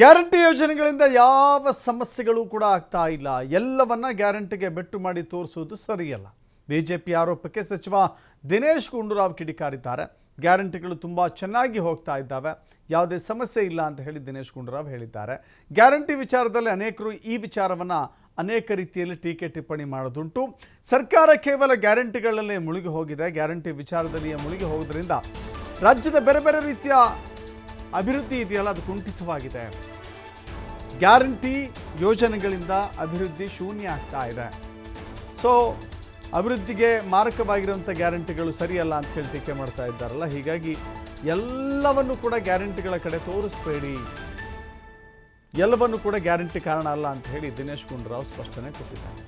Guarantee ಯೋಜನೆಗಳಿಂದ ಯಾವ ಸಮಸ್ಯೆಗಳು ಕೂಡ ಆಗ್ತಾ ಇಲ್ಲ. ಎಲ್ಲವನ್ನ ಗ್ಯಾರಂಟಿಗೆ ಬೆಟ್ಟು ಮಾಡಿ ತೋರಿಸುವುದು ಸರಿಯಲ್ಲ. ಬಿಜೆಪಿ ಆರೋಪಕ್ಕೆ ಸಚಿವ ದಿನೇಶ್ ಗುಂಡೂರಾವ್ ಕಿಡಿಕಾರಿದ್ದಾರೆ. ಗ್ಯಾರಂಟಿಗಳು ತುಂಬ ಚೆನ್ನಾಗಿ ಹೋಗ್ತಾ ಇದ್ದಾವೆ. ಯಾವುದೇ ಸಮಸ್ಯೆ ಇಲ್ಲ ಅಂತ ಹೇಳಿ ದಿನೇಶ್ ಗುಂಡೂರಾವ್ ಹೇಳಿದ್ದಾರೆ. ಗ್ಯಾರಂಟಿ ವಿಚಾರದಲ್ಲಿ ಅನೇಕರು ಈ ವಿಚಾರವನ್ನು ಅನೇಕ ರೀತಿಯಲ್ಲಿ ಟೀಕೆ ಟಿಪ್ಪಣಿ ಮಾಡೋದುಂಟು ಸರ್ಕಾರ ಕೇವಲ ಗ್ಯಾರಂಟಿಗಳಲ್ಲೇ ಮುಳುಗಿ ಹೋಗಿದೆ. ಗ್ಯಾರಂಟಿ ವಿಚಾರದಲ್ಲಿಯೇ ಮುಳುಗಿ ಹೋಗೋದ್ರಿಂದ ರಾಜ್ಯದ ಬೇರೆ ಬೇರೆ ರೀತಿಯ ಅಭಿವೃದ್ಧಿ ಇದೆಯಲ್ಲ, ಅದು ಕುಂಠಿತವಾಗಿದೆ. ಗ್ಯಾರಂಟಿ ಯೋಜನೆಗಳಿಂದ ಅಭಿವೃದ್ಧಿ ಶೂನ್ಯ ಆಗ್ತಾ ಇದೆ. ಸೊ ಅಭಿವೃದ್ಧಿಗೆ ಮಾರಕವಾಗಿರುವಂಥ ಗ್ಯಾರಂಟಿಗಳು ಸರಿಯಲ್ಲ ಅಂತ ಹೇಳಿ ಟೀಕೆ ಮಾಡ್ತಾ ಇದ್ದಾರಲ್ಲ, ಹೀಗಾಗಿ ಎಲ್ಲವನ್ನು ಕೂಡ ಗ್ಯಾರಂಟಿಗಳ ಕಡೆ ತೋರಿಸ್ಬೇಡಿ. ಎಲ್ಲವನ್ನು ಕೂಡ ಗ್ಯಾರಂಟಿ ಕಾರಣ ಅಲ್ಲ ಅಂತ ಹೇಳಿ ದಿನೇಶ್ ಗುಂಡೂರಾವ್ ಸ್ಪಷ್ಟನೆ ಕೊಟ್ಟಿದ್ದಾರೆ.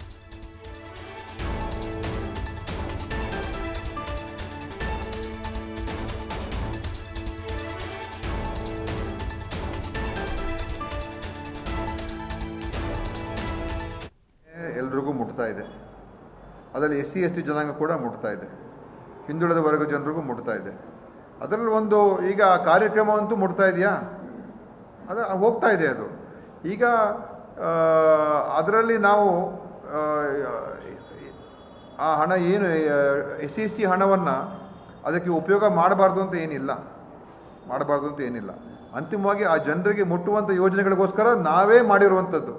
ಮುಟ್ತಾ ಇದೆ. ಅದರಲ್ಲಿ ಎಸ್ ಸಿ ಎಸ್ ಟಿ ಜನಾಂಗ ಕೂಡ ಮುಟ್ತಾ ಇದೆ. ಹಿಂದುಳಿದ ವರ್ಗ ಜನರಿಗೂ ಮುಟ್ತಾ ಇದೆ. ಅದರಲ್ಲಿ ಒಂದು ಈಗ ಕಾರ್ಯಕ್ರಮ ಅಂತೂ ಮುಟ್ತಾ ಇದೆಯಾ? ಅದು ಹೋಗ್ತಾ ಇದೆ ಅದು. ಈಗ ಅದರಲ್ಲಿ ನಾವು ಆ, ಹಣ ಏನು ಎಸ್ ಸಿ ಎಸ್ ಟಿ ಹಣವನ್ನು ಅದಕ್ಕೆ ಉಪಯೋಗ ಮಾಡಬಾರ್ದು ಅಂತ ಏನಿಲ್ಲ. ಮಾಡಬಾರ್ದು ಅಂತ ಏನಿಲ್ಲ. ಅಂತಿಮವಾಗಿ ಆ ಜನರಿಗೆ ಮುಟ್ಟುವಂಥ ಯೋಜನೆಗಳಿಗೋಸ್ಕರ ನಾವೇ ಮಾಡಿರುವಂಥದ್ದು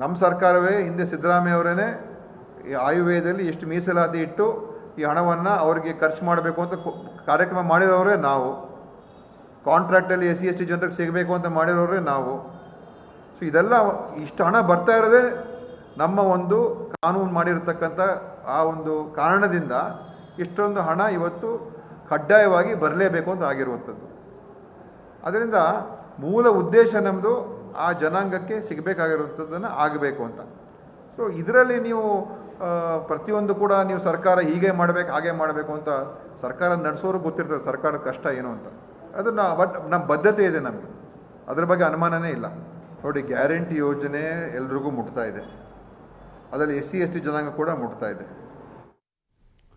ನಮ್ಮ ಸರ್ಕಾರವೇ ಹಿಂದೆ ಸಿದ್ದರಾಮಯ್ಯ ಅವರೇ ಈ ಆಯುರ್ವೇದದಲ್ಲಿ ಎಷ್ಟು ಮೀಸಲಾತಿ ಇಟ್ಟು ಈ ಹಣವನ್ನು ಅವರಿಗೆ ಖರ್ಚು ಮಾಡಬೇಕು ಅಂತ ಕಾರ್ಯಕ್ರಮ ಮಾಡಿರೋರೇ ನಾವು. ಕಾಂಟ್ರಾಕ್ಟಲ್ಲಿ ಎಸ್ ಸಿ, ಎಸ್ ಟಿ ಜನರಿಗೆ ಸಿಗಬೇಕು ಅಂತ ಮಾಡಿರೋರೇ ನಾವು. ಸೊ ಇದೆಲ್ಲ ಇಷ್ಟು ಹಣ ಬರ್ತಾ ಇರೋದೇ ನಮ್ಮ ಒಂದು ಕಾನೂನು ಮಾಡಿರತಕ್ಕಂಥ ಆ ಒಂದು ಕಾರಣದಿಂದ ಇಷ್ಟೊಂದು ಹಣ ಇವತ್ತು ಕಡ್ಡಾಯವಾಗಿ ಬರಲೇಬೇಕು ಅಂತ ಆಗಿರುವಂಥದ್ದು. ಅದರಿಂದ ಮೂಲ ಉದ್ದೇಶ ನಮ್ಮದು ಆ ಜನಾಂಗಕ್ಕೆ ಸಿಗಬೇಕಾಗಿರುವಂಥದ್ದನ್ನು ಆಗಬೇಕು ಅಂತ. ಸೊ ಇದರಲ್ಲಿ ನೀವು ಪ್ರತಿಯೊಂದು ಕೂಡ ನೀವು ಸರ್ಕಾರ ಹೀಗೆ ಮಾಡಬೇಕು, ಹಾಗೆ ಮಾಡಬೇಕು ಅಂತ ಸರ್ಕಾರ ನಡೆಸೋರು ಗೊತ್ತಿರ್ತದೆ, ಸರ್ಕಾರದ ಕಷ್ಟ ಏನು ಅಂತ. ಅದು ನಾ, ಬಟ್ ನಮ್ಮ ಬದ್ಧತೆ ಇದೆ ನಮಗೆ. ಅದ್ರ ಬಗ್ಗೆ ಅನುಮಾನನೇ ಇಲ್ಲ. ನೋಡಿ, ಗ್ಯಾರಂಟಿ ಯೋಜನೆ ಎಲ್ರಿಗೂ ಮುಟ್ತಾ ಇದೆ. ಅದರಲ್ಲಿ ಎಸ್ ಸಿ ಎಸ್ ಟಿ ಜನಾಂಗ ಕೂಡ ಮುಟ್ತಾ ಇದೆ.